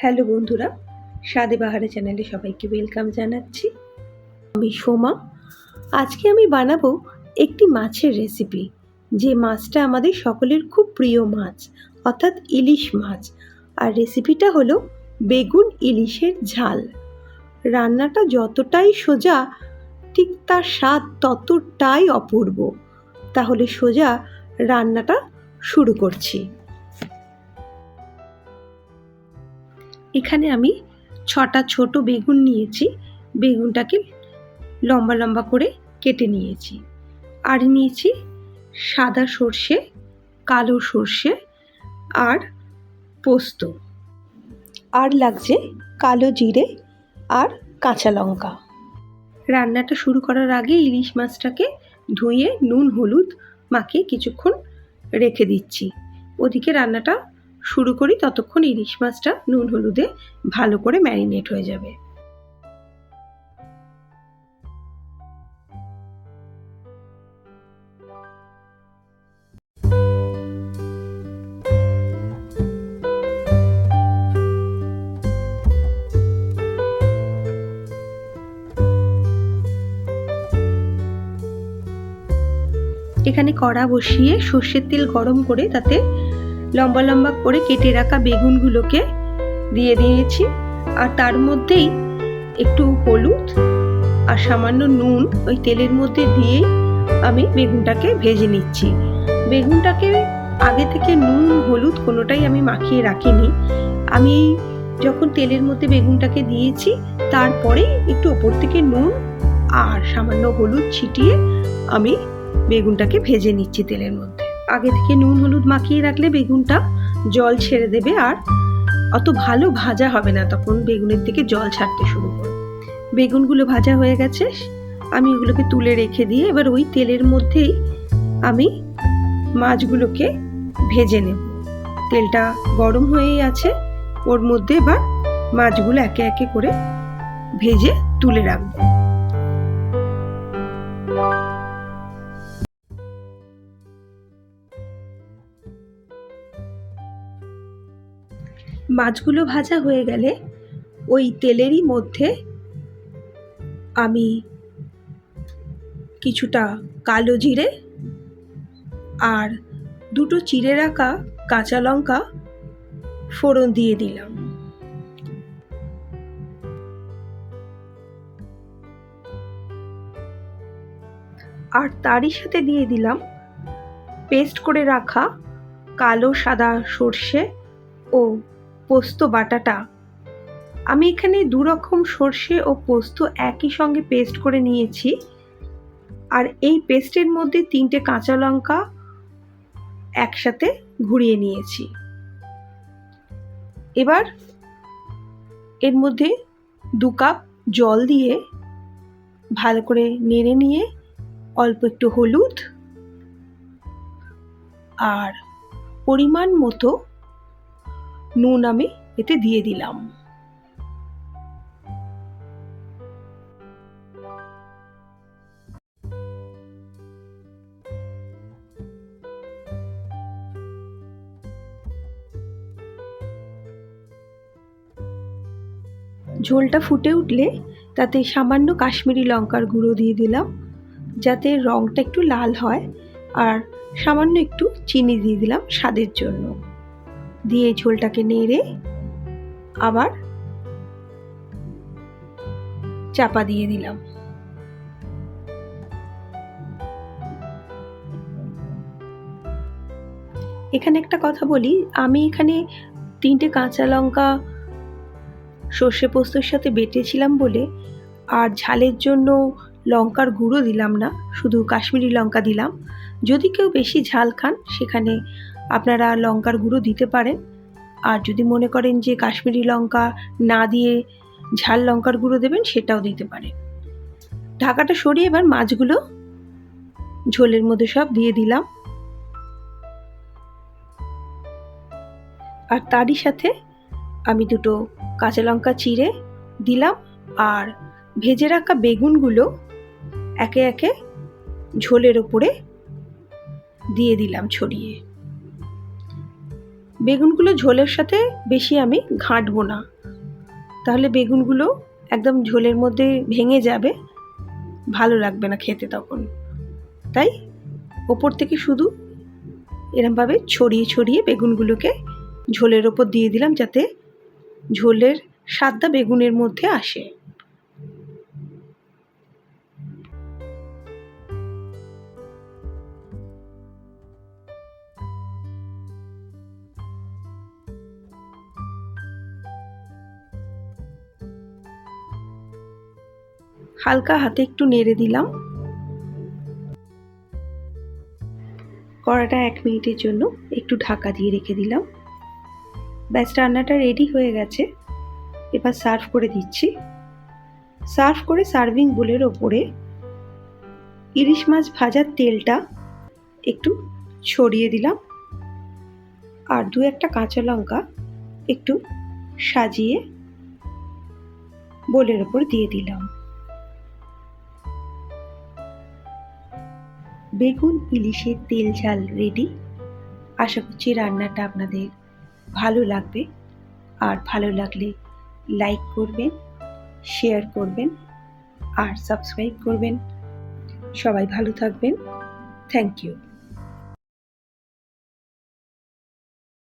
Hello বন্ধুরা, স্বাদে বাহারে চ্যানেলে সবাইকে ওয়েলকাম জানাচ্ছি। আমি সোমা। আজকে আমি বানাবো একটি মাছের রেসিপি যে মাছটা আমাদের সকলের খুব প্রিয় মাছ, অর্থাৎ ইলিশ মাছ। আর রেসিপিটা হলো বেগুন ইলিশের ঝাল। রান্নাটা যতটাই সোজা, ঠিক তার স্বাদ ততটাই অপূর্ব। তাহলে সোজা রান্নাটা শুরু করছি। এখানে আমি ছটা ছোট বেগুন নিয়েছি। বেগুনটাকে লম্বা লম্বা করে কেটে নিয়েছি। আর নিয়েছি সাদা সর্ষে, কালো সর্ষে আর পোস্ত। আর লাগছে কালো জিরে আর কাঁচা লঙ্কা। রান্নাটা শুরু করার আগে ইলিশ মাছটাকে ধুয়ে নুন, হলুদ মাখিয়ে কিছুক্ষণ রেখে দিচ্ছি। ওদিকে রান্নাটা শুরু করি ততক্ষণ ইলিশ মাছটা নুন হলুদে ভালো করে ম্যারিনেট হয়ে যাবে। এখানে কড়া বসিয়ে সর্ষের তেল গরম করে তাতে লম্বা লম্বা করে কেটে রাখা বেগুনগুলোকে দিয়ে দিয়েছি। আর তার মধ্যেই একটু হলুদ আর সামান্য নুন ওই তেলের মধ্যে দিয়েই আমি বেগুনটাকে ভেজে নিচ্ছি। বেগুনটাকে আগে থেকে নুন, হলুদ কোনোটাই আমি মাখিয়ে রাখিনি। আমি যখন তেলের মধ্যে বেগুনটাকে দিয়েছি, তারপরে একটু ওপর থেকে নুন আর সামান্য হলুদ ছিটিয়ে আমি বেগুনটাকে ভেজে নিচ্ছি তেলের মধ্যে। আগে থেকে নুন হলুদ মাখিয়ে রাখলে বেগুনটা জল ছেড়ে দেবে আর অত ভালো ভাজা হবে না তখন বেগুনের থেকে জল ছাড়তে শুরু করবে বেগুনগুলো ভাজা হয়ে গেছে, আমি এগুলোকে তুলে রেখে দিয়ে এবার ওই তেলের মধ্যেই আমি মাছগুলোকে ভেজে নেব। তেলটা গরম হয়েই আছে, ওর মধ্যে এবার মাছগুলো একে একে করে ভেজে তুলে রাখব। মাছগুলো ভাজা হয়ে গেলে ওই তেলেরই মধ্যে আমি কিছুটা কালো জিরে আর দুটো চিড়ে রাখা কাঁচা লঙ্কা ফোড়ন দিয়ে দিলাম। আর তারই সাথে দিয়ে দিলাম পেস্ট করে রাখা কালো সাদা সর্ষে ও পোস্ত বাটাটা। আমি এখানে দু রকম সর্ষে ও পোস্ত একই সঙ্গে পেস্ট করে নিয়েছি। আর এই পেস্টের মধ্যে তিনটে কাঁচা লঙ্কা একসাথে ঘুরিয়ে নিয়েছি। এবার এর মধ্যে দু কাপ জল দিয়ে ভালো করে নেড়ে নিয়ে অল্প একটু হলুদ আর পরিমাণ মতো নুন আমি এতে দিয়ে দিলাম। ঝোলটা ফুটে উঠলে তাতে সামান্য কাশ্মীরি লঙ্কার গুঁড়ো দিয়ে দিলাম, যাতে রঙটা একটু লাল হয়, আর সামান্য একটু চিনি দিয়ে দিলাম স্বাদের জন্য। দিয়ে ঝোলটাকে নেড়ে আবার চাপা দিয়ে দিলাম। এখানে একটা কথা বলি, আমি এখানে তিনটে কাঁচা লঙ্কা, সর্ষে পোস্তর সাথে বেটেছিলাম বলে আর ঝালের জন্য লঙ্কার গুঁড়ো দিলাম না, শুধু কাশ্মীরি লঙ্কা দিলাম। যদি কেউ বেশি ঝাল খান, সেখানে আপনারা লঙ্কার গুঁড়ো দিতে পারেন। আর যদি মনে করেন যে কাশ্মীরি লঙ্কা না দিয়ে ঝাল লঙ্কার গুঁড়ো দেবেন, সেটাও দিতে পারেন। ঢাকাটা সরিয়ে এবার মাছগুলো ঝোলের মধ্যে সব দিয়ে দিলাম। আর তারই সাথে আমি দুটো কাঁচা লঙ্কা চিড়ে দিলাম। আর ভেজে রাখা বেগুনগুলো একে একে ঝোলের ওপরে দিয়ে দিলাম ছড়িয়ে। বেগুনগুলো ঝোলের সাথে বেশি আমি ঘাঁটবো না। তাহলে বেগুনগুলো একদম ঝোলের মধ্যে ভেঙে যাবে, ভালো লাগবে না খেতে তখন। তাই ওপর থেকে শুধু এরমভাবে ছড়িয়ে ছড়িয়ে বেগুনগুলোকে ঝোলের ওপর দিয়ে দিলাম যাতে ঝোলের স্বাদটা বেগুনের মধ্যে আসে। হালকা হাতে একটু নেড়ে দিলাম। কড়াটা এক মিনিটের জন্য একটু ঢাকা দিয়ে রেখে দিলাম। ব্যাস, রান্নাটা রেডি হয়ে গেছে। এবার সার্ভ করে দিচ্ছি। সার্ভ করে সার্ভিং বোলের ওপরে ইলিশ মাছ ভাজার তেলটা একটু ছড়িয়ে দিলাম। আর দু একটা কাঁচা লঙ্কা একটু সাজিয়ে বোলের ওপর দিয়ে দিলাম। বেগুন, ইলিশের তেল ঝাল রেডি আশা করছি রান্নাটা আপনাদের ভালো লাগবে। আর ভালো লাগলে লাইক করবেন শেয়ার করবেন, আর সাবস্ক্রাইব করবেন। সবাই ভালো থাকবেন। Thank you